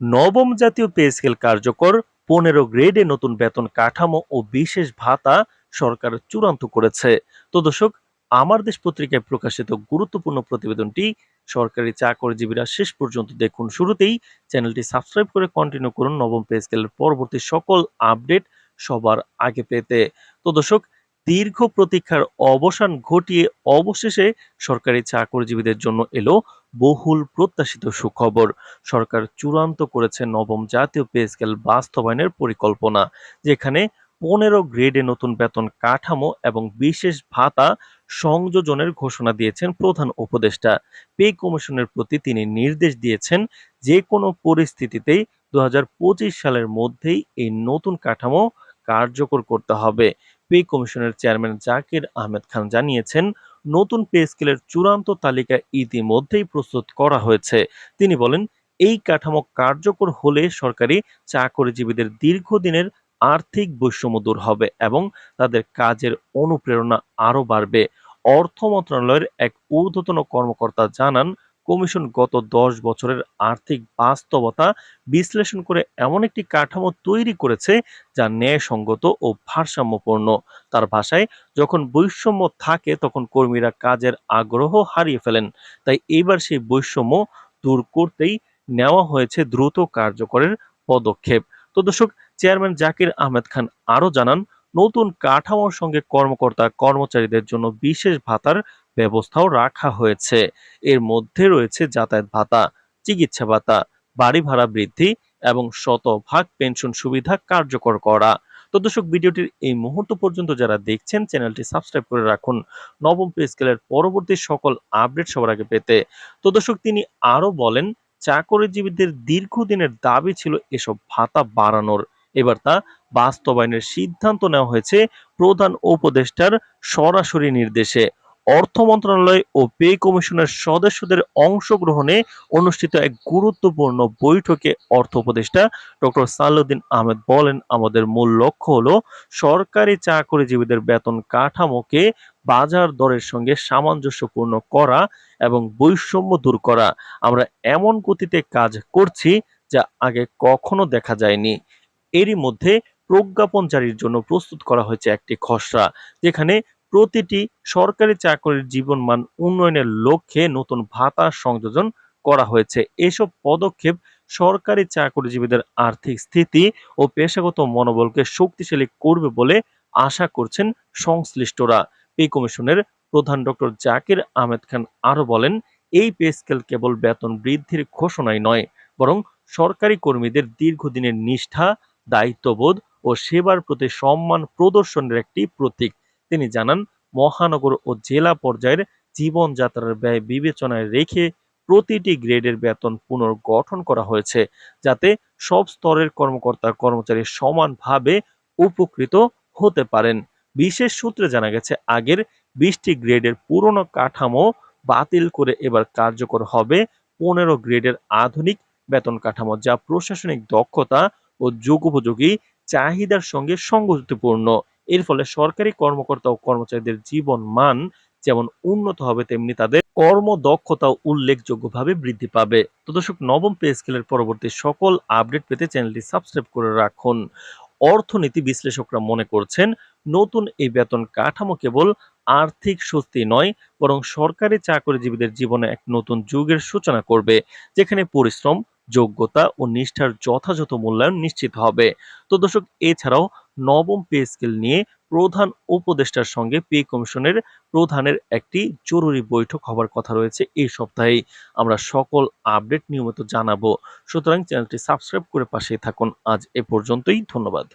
নবম জাতীয় pay scale কার্যকর। পনেরো গ্রেডে নতুন বেতন কাঠামো ও বিশেষ ভাতা সরকার চূড়ান্ত করেছে। তো দর্শক, আমার দেশ পত্রিকায় প্রকাশিত গুরুত্বপূর্ণ প্রতিবেদনটি সরকারি চাকরিজীবীরা শেষ পর্যন্ত দেখুন। শুরুতেই চ্যানেলটি সাবস্ক্রাইব করে কন্টিনিউ করুন নবম পে স্কেলের পরবর্তী সকল আপডেট সবার আগে পেতে। তো দর্শক, দীর্ঘ প্রতীক্ষার অবসান ঘটিয়ে অবশেষে সরকারি চাকরিজীবীদের জন্য এলো বহুল প্রত্যাশিত সুখবর। সরকার চূড়ান্ত করেছে নবম জাতীয় পে স্কেল বাস্তবায়নের পরিকল্পনা, যেখানে পনেরো গ্রেডে নতুন বেতন কাঠামো এবং বিশেষ ভাতা সংযোজনের ঘোষণা দিয়েছেন প্রধান উপদেষ্টা। পে কমিশনের প্রতি তিনি নির্দেশ দিয়েছেন যে কোনো পরিস্থিতিতেই দু হাজার পঁচিশ সালের মধ্যেই এই নতুন কাঠামো কার্যকর করতে হবে। পে কমিশনের চেয়ারম্যান জাকির আহমেদ খান জানিয়েছেন নতুন পে স্কেলের চূড়ান্ত তালিকা ইতিমধ্যেই প্রস্তুত করা হয়েছে। তিনি বলেন, এই কাঠামো কার্যকর হলে সরকারি চাকরিজীবীদের দীর্ঘদিনের আর্থিক বৈষম্য দূর হবে এবং তাদের কাজের অনুপ্রেরণা আরও বাড়বে। অর্থ মন্ত্রণালয়ের এক ঊর্ধ্বতন কর্মকর্তা জানান কমিশন গত দশ বছরের আর্থিক বাস্তবতা বিশ্লেষণ করে এমন একটি কাঠামো তৈরি করেছে যা ন্যায়সঙ্গত ও ভারসাম্যপূর্ণ। তার ভাষায়, যখন বৈষম্য থাকে, তখন কর্মীরা কাজের আগ্রহ হারিয়ে ফেলেন। তাই এবার সেই বৈষম্য দূর করতেই নেওয়া হয়েছে দ্রুত কার্যকরের পদক্ষেপ। তো দর্শক, চেয়ারম্যান জাকির আহমেদ খান আরও জানান নতুন কাঠামোর সঙ্গে কর্মকর্তা কর্মচারীদের জন্য বিশেষ ভাতার ব্যবস্থাও রাখা হয়েছে। এর মধ্যে রয়েছে যাতায়াত ভাতা, চিকিৎসা ভাতা, বাড়ি ভাড়া বৃদ্ধি এবং শতভাগ পেনশন সুবিধা কার্যকর করা। তো দর্শক, ভিডিওটির এই মুহূর্ত পর্যন্ত যারা দেখছেন, চ্যানেলটি সাবস্ক্রাইব করে রাখুন। নবম পে স্কেলের পরবর্তী সকল আপডেট সবার আগে পেতে। তো দর্শক, তিনি আরও বলেন, চাকরিজীবীদের দীর্ঘদিনের দাবি ছিল এসব ভাতা বাড়ানোর। এবার তা বাস্তবায়নের সিদ্ধান্ত নেওয়া হয়েছে প্রধান উপদেষ্টার সরাসরি নির্দেশে। অর্থ মন্ত্রণালয় ও পে কমিশনের সদস্যদের অংশগ্রহণে অনুষ্ঠিত এক গুরুত্বপূর্ণ বৈঠকে অর্থ উপদেষ্টা ডক্টর সালাউদ্দিন আহমেদ বলেন, আমাদের মূল লক্ষ্য হলো সরকারি চাকরিজীবীদের বেতন কাঠামোকে বাজার দরের সঙ্গে সামঞ্জস্যপূর্ণ করা এবং বৈষম্য দূর করা। আমরা এমন গতিতে কাজ করছি যা আগে কখনো দেখা যায়নি। এরই মধ্যে প্রজ্ঞাপন জারির জন্য প্রস্তুত করা হয়েছে একটি খসড়া, যেখানে প্রতিটি সরকারি চাকরির জীবনমান উন্নয়নের লক্ষ্যে নতুন ভাতা সংযোজন করা হয়েছে। এসব পদক্ষেপ সরকারি চাকরিজীবীদের আর্থিক স্থিতি ও পেশাগত মনোবলকে শক্তিশালী করবে বলে আশা করছেন সংশ্লিষ্টরা। পে কমিশনের প্রধান ডক্টর জাকির আহমেদ খান আরও বলেন, এই পে স্কেল কেবল বেতন বৃদ্ধির ঘোষণাই নয়, বরং সরকারি কর্মীদের দীর্ঘদিনের নিষ্ঠা দায়িত্ববোধ ও সেবার প্রতি সম্মান প্রদর্শনের একটি প্রতীক। তিনি জানান, মহানগর ও জেলা পর্যায়ের জীবনযাত্রার ব্যয় বিবেচনায় রেখে প্রতিটি গ্রেডের বেতন পুনর্গঠন করা হয়েছে, যাতে সব স্তরের কর্মকর্তা কর্মচারী সমানভাবে উপকৃত হতে পারেন। বিশেষ সূত্রে জানা গেছে, আগের বিশটি গ্রেডের পুরনো কাঠামো বাতিল করে এবার কার্যকর হবে পনেরো গ্রেডের আধুনিক বেতন কাঠামো, যা প্রশাসনিক দক্ষতা ও যুগোপযোগী চাহিদার সঙ্গে সঙ্গতিপূর্ণ। এর ফলে সরকারি কর্মকর্তা ও কর্মচারীদের জীবন মান যেমন উন্নত হবে, তেমনি তাদের কর্মদক্ষতাও উল্লেখযোগ্যভাবে বৃদ্ধি পাবে। তো দর্শক, নবম পে স্কেলের পরবর্তী সকল আপডেট পেতে চ্যানেলটি সাবস্ক্রাইব করে রাখুন। অর্থনীতি বিশ্লেষকরা মনে করছেন, নতুন এই বেতন কাঠামো কেবল আর্থিক স্বস্তি নয়, বরং সরকারি চাকরিজীবীদের জীবনে এক নতুন যুগের সূচনা করবে, যেখানে পরিশ্রম যোগ্যতা ও নিষ্ঠার যথাযথ মূল্যায়ন নিশ্চিত হবে। তো দর্শক, এছাড়াও নবম পে স্কেল নিয়ে প্রধান উপদেষ্টার সঙ্গে পে কমিশনের প্রধানের একটি জরুরি বৈঠক হবার কথা রয়েছে এই সপ্তাহেই। আমরা সকল আপডেট নিয়মিত জানাব। সুতরাং চ্যানেলটি সাবস্ক্রাইব করে পাশে থাকুন। আজ এ পর্যন্তই, ধন্যবাদ।